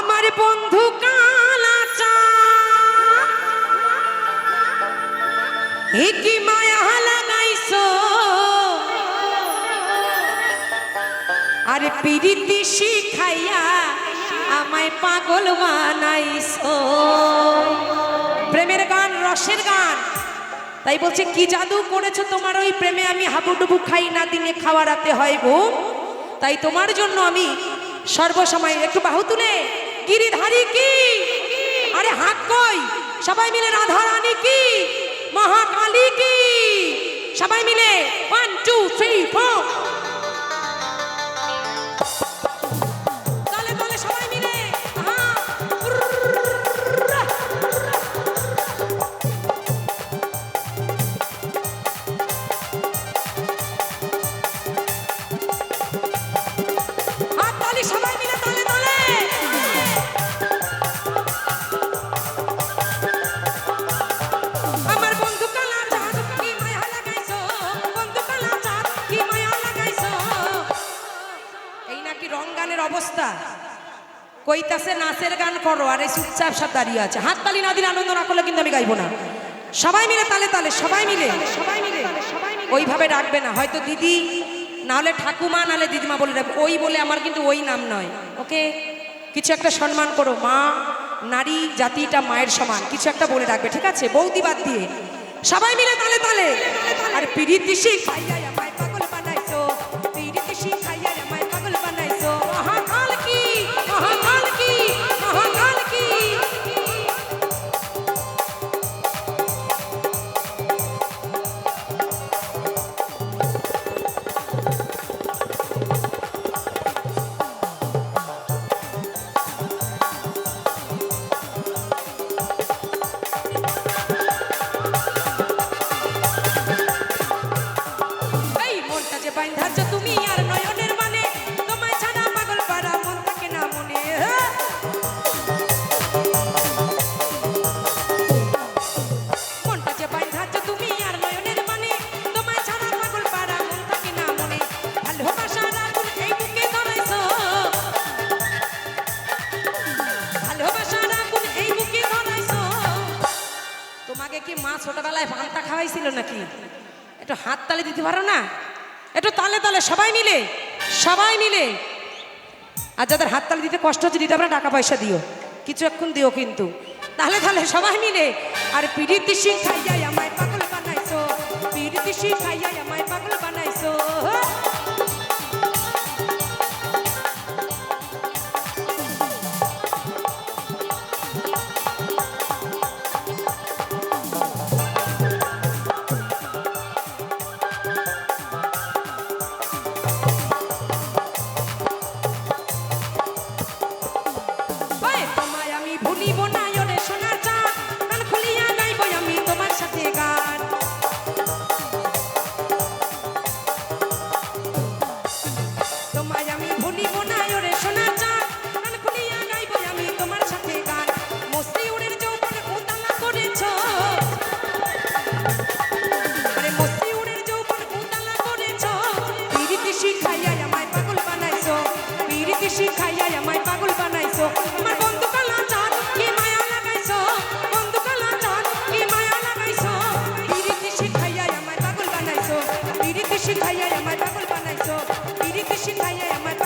আমার বন্ধু কালাচা। কি মায়া লাগাইছ আর পিরিতি শিখাইয়া আমায় পাগল বানাইস প্রেমের গান, রসের গান। তাই বলছে, কি জাদু করেছ তোমার ওই প্রেমে? আমি হাবুডুবু খাই না, দিনে খাওয়া রাতে হয় গো তাই তোমার জন্য আমি সর্বসময় একটু বাহু তুলে গিরিধারী কি? আরে হাত কই? সবাই মিলে রাধা রানী কি? মহাকালী কি? সবাই মিলে ওয়ান টু থ্রি ফোর অবস্থা। কইতাছে, নাচের গান করো, আর এই চুপচাপ সব দাঁড়িয়ে আছে। হাত তালি না দিলে আনন্দ না করলে কিন্তু আমি গাইবো না। সবাই মিলে তালে তালে, সবাই মিলে। সবাই মিলে ওইভাবে ডাকবে না। হয়তো দিদি, নাহলে ঠাকুমা, নাহলে দিদিমা বলে ডাকবে ওই বলে আমার কিন্তু ওই নাম নয়। ওকে? কিছু একটা সম্মান করো। মা, নারী, জাতিটা মায়ের সমান। কিছু একটা বলে ডাকবে ঠিক আছে? বৌদি বাদ দিয়ে। সবাই মিলে তালে তালে। আর পিরিতি শিখাইয়া আমায় ছোটবেলায় পান্তা খাওয়াইছিল নাকি? একটু হাত তালে দিতে পারো না? একটু তালে তালে, সবাই মিলে সবাই মিলে। আর যাদের হাত তালে দিতে কষ্ট হচ্ছে, দিতে আমরা টাকা পয়সা দিও। কিছু এখন দিও কিন্তু। তাহলে তাহলে সবাই মিলে। আর পিড়িত শিখাইয়া আমায় পাগল বানাইছো। পিড়িত শিখাইয়া আমায় পাগল বানাইছো। শিখাইয়া আমার পাগল বানাইছো। পিরিতি শিখাইয়া আমায়